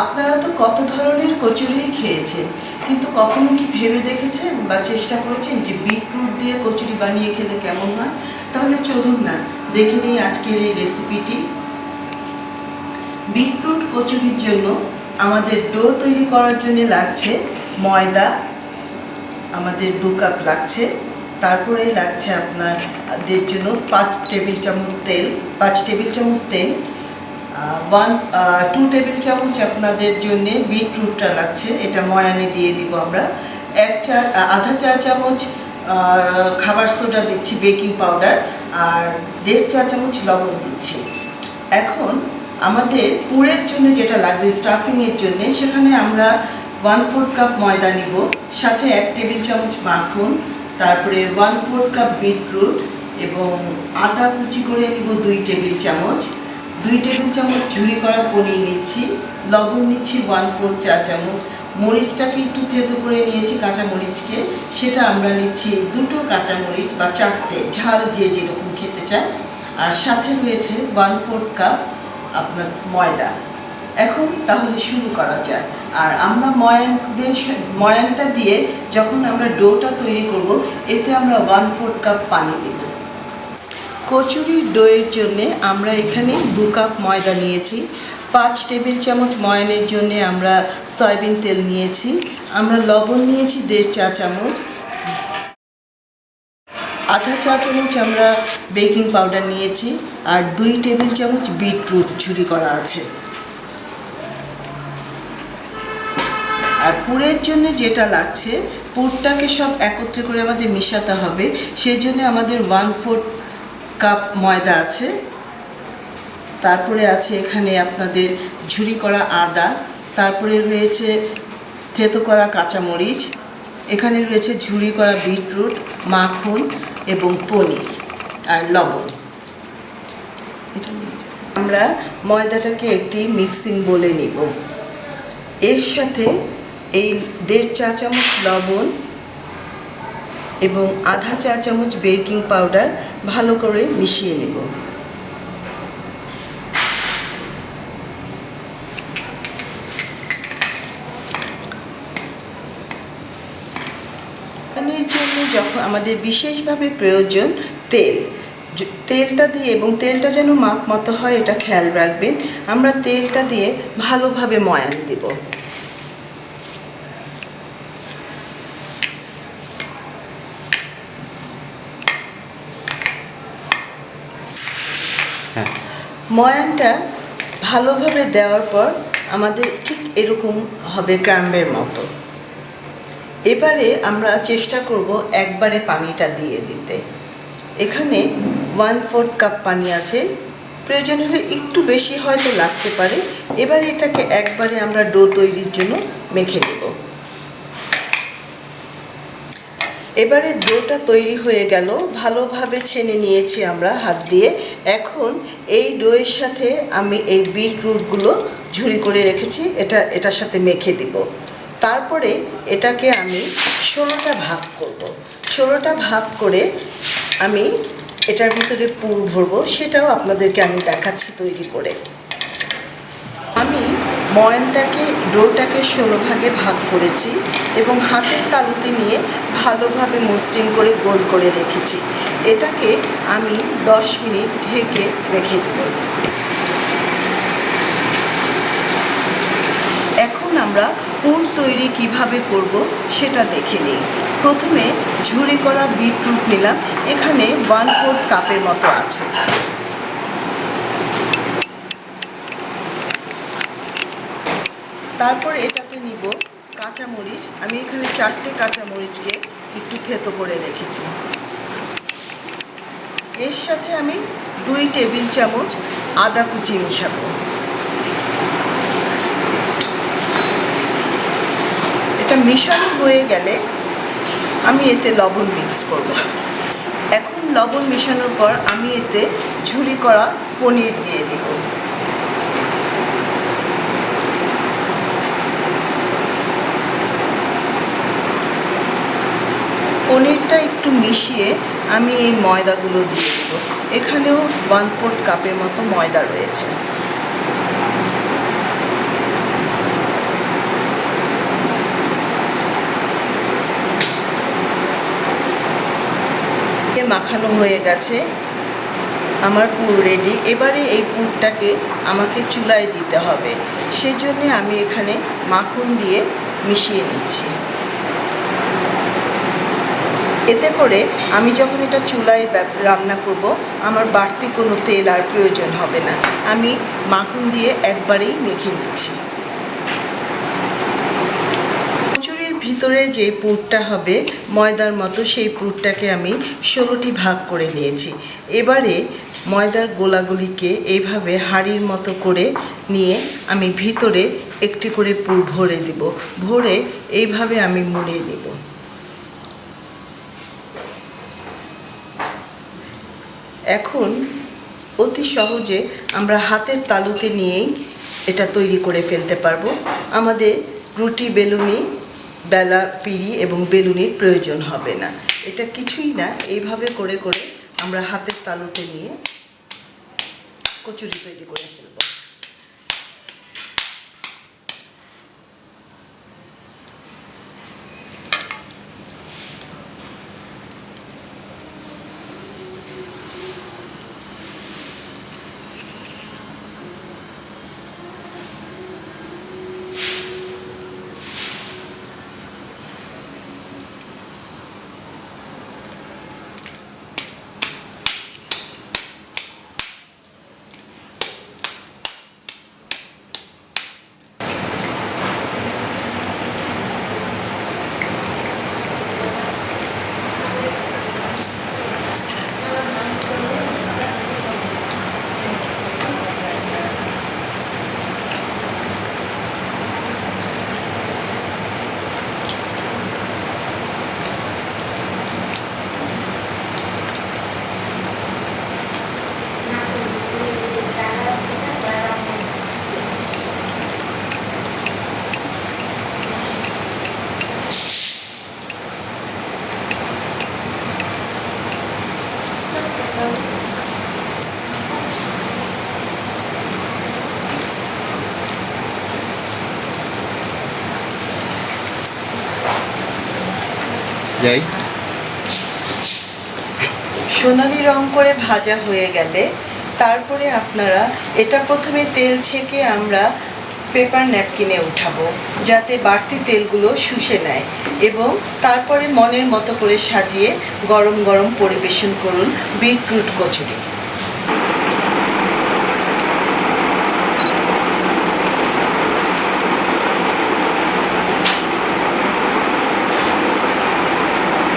আপনারা তো কত ধরনের কচুরি খেয়েছেন, কিন্তু কখনো কি ভেবে দেখেছেন বা চেষ্টা করেছেন যে বিটরুট দিয়ে কচুরি বানিয়ে খেলে কেমন হয়? তাহলে চলুন না, দেখে নিই আজকের এই রেসিপিটি বিটরুট কচুরির জন্য আমাদের ডো তৈরি করার জন্য লাগছে ময়দা, আমাদের দু কাপ লাগছে তারপরে লাগছে আপনাদের জন্য পাঁচ টেবিল চামচ তেল, পাঁচ টেবিল চামচ তেল ওয়ান টু টেবিল চামচ আপনাদের জন্য বিটরুটটা লাগছে, এটা ময়ানে দিয়ে দিব আমরা। এক চা আধা চা চামচ খাবার সোডা দিচ্ছি বেকিং পাউডার আর দেড় চা চামচ লবণ দিচ্ছি। এখন আমাদের পুরের জন্য যেটা লাগবে স্টাফিংয়ের জন্য, সেখানে আমরা ওয়ান ফোর্থ কাপ ময়দা নিব, সাথে এক টেবিল চামচ মাখন, তারপরে ওয়ান ফোর্থ কাপ বিটরুট এবং আদা কুচি করে নিব দুই টেবিল চামচ। দুই টেবিল চামচ ঝুরি করা পনির নিচ্ছি, লবণ নিচ্ছি ওয়ান ফোর্থ চা চামচ। মরিচটাকে একটু থেতো করে নিয়েছি কাঁচা মরিচকে। সেটা আমরা নিচ্ছি দুটো কাঁচা মরিচ বা চারটে, ঝাল যে যেরকম খেতে চায়। আর সাথে রয়েছে ওয়ান ফোর্থ কাপ আপনার ময়দা। এখন তাহলে শুরু করা যায় আর আমরা ময়ান দিয়ে ময়ানটা দিয়ে যখন আমরা ডোটা তৈরি করব, এতে আমরা ওয়ান ফোর্থ কাপ পানি দেব। কচুরির ডোয়ের জন্যে আমরা এখানে দু কাপ ময়দা নিয়েছি, পাঁচ টেবিল চামচ ময়ানের জন্যে আমরা সয়াবিন তেল নিয়েছি, আমরা লবণ নিয়েছি দেড় চা চামচ, আধা চা চামচ আমরা বেকিং পাউডার নিয়েছি আর দুই টেবিল চামচ বিটরুট ঝুরি করা আছে। আর পুরের জন্য যেটা লাগছে, পুরটাকে সব একত্রে করে আমাদের মেশাতে হবে, সেই জন্য আমাদের ওয়ান ফোর্থ কাপ ময়দা আছে। তারপরে আছে এখানে আপনাদের ঝুরি করা আদা। তারপরে রয়েছে থেতো করা কাঁচামরিচ। এখানে রয়েছে ঝুরি করা বিটরুট, মাখন এবং পনির আর লবণ। আমরা ময়দাটাকে একটি মিক্সিং বলে নিব। এর সাথে এই দেড় চা চামচ লবণ এবং আধা চা চামচ বেকিং পাউডার ভালো করে মিশিয়ে নেব। জন্য যখন আমাদের বিশেষভাবে প্রয়োজন তেল তেলটা দিয়ে এবং তেলটা যেন মাপ মতো হয়, এটা খেয়াল রাখবেন। আমরা তেলটা দিয়ে ভালোভাবে ময়ান দেব। ময়ানটা ভালোভাবে দেওয়ার পর আমাদের ঠিক এরকম হবে ক্রাম্বের মতো। এবারে আমরা চেষ্টা করব একবারে পানিটা দিয়ে দিতে। এখানে ওয়ান ফোর্থ কাপ পানি আছে। প্রয়োজন হলে একটু বেশি হয়তো লাগতে পারে। এবারে এটাকে একবারে আমরা ডো তৈরির জন্য মেখে নেব। এবারে ডোটা তৈরি হয়ে গেল। ভালোভাবে ছেনে নিয়েছি আমরা হাত দিয়ে। এখন এই ডোয়ের সাথে আমি এই বিটরুটগুলো ঝুরি করে রেখেছি। এটা, এটার সাথে মেখে দিব। তারপরে এটাকে আমি ষোলোটা ভাগ করব। ষোলোটা ভাগ করে আমি এটার ভিতরে পুর ভরবো। সেটাও আপনাদেরকে আমি দেখাচ্ছি তৈরি করে। ময়নটাকে ডোটাকে ষোলো ভাগে ভাগ করেছি এবং হাতের তালুতে নিয়ে ভালোভাবে মসৃণ করে গোল করে রেখেছি। এটাকে আমি দশ মিনিট ঢেকে রেখে দেব। এখন আমরা পুর তৈরি কীভাবে করব সেটা দেখে নিই। প্রথমে ঝুড়ি করা বিটরুট নিলাম। এখানে ওয়ান ফোর্থ কাপের মতো আছে। তারপর এটাতে নিব কাঁচামরিচ। আমি এখানে চারটে কাঁচামরিচকে একটু থেতো করে রেখেছি। এর সাথে আমি দুই টেবিল চামচ আদা কুচি মিশাবো। এটা মিশানো হয়ে গেলে আমি এতে লবণ মিক্স করব। এখন লবণ মেশানোর পর আমি এতে ঝুরি করা পনির দিয়ে দিব। পনিরটা একটু মিশিয়ে আমি এই ময়দাগুলো দিয়ে দেবো। এখানেও ওয়ান ফোর্থ কাপের মতো ময়দা রয়েছে। মাখানো হয়ে গেছে। আমার পুর রেডি এবারে এই পুরটাকে আমাকে চুলায় দিতে হবে। সেই জন্যে আমি এখানে মাখন দিয়ে মিশিয়ে নিচ্ছি। এতে করে আমি যখন এটা চুলায় রান্না করব, আমার বাড়তি কোনো তেল আর প্রয়োজন হবে না। আমি মাখন দিয়ে একবারেই মেখে নিচ্ছি। কচুরির ভিতরে যে পুরটা হবে, ময়দার মতো সেই পুরটাকে আমি ষোলোটি ভাগ করে নিয়েছি। এবারে ময়দার গোলাগুলিকে এইভাবে হাঁড়ির মতো করে নিয়ে আমি ভিতরে একটি করে পুর ভরে দিব। ভরে এইভাবে আমি মুড়িয়ে দেব এখন অতি সহজে আমরা হাতের তালুতে নিয়েই এটা তৈরি করে ফেলতে পারব। আমাদের রুটি, বেলুনি, বেলা, পিড়ি এবং বেলুনির প্রয়োজন হবে না। এটা কিছুই না, এইভাবে করে করে আমরা হাতের তালুতে নিয়ে কচুরি তৈরি করে ফেলব। যাই। সোনালি রং করে ভাজা হয়ে গেলে তারপরে আপনারা এটা প্রথমে তেল ছেঁকে আমরা পেপার ন্যাপকিনে উঠাবো, যাতে বাড়তি তেলগুলো শুষে নেয় এবং তারপরে মনের মতো করে সাজিয়ে গরম গরম পরিবেশন করুন বিটরুট কচুরি।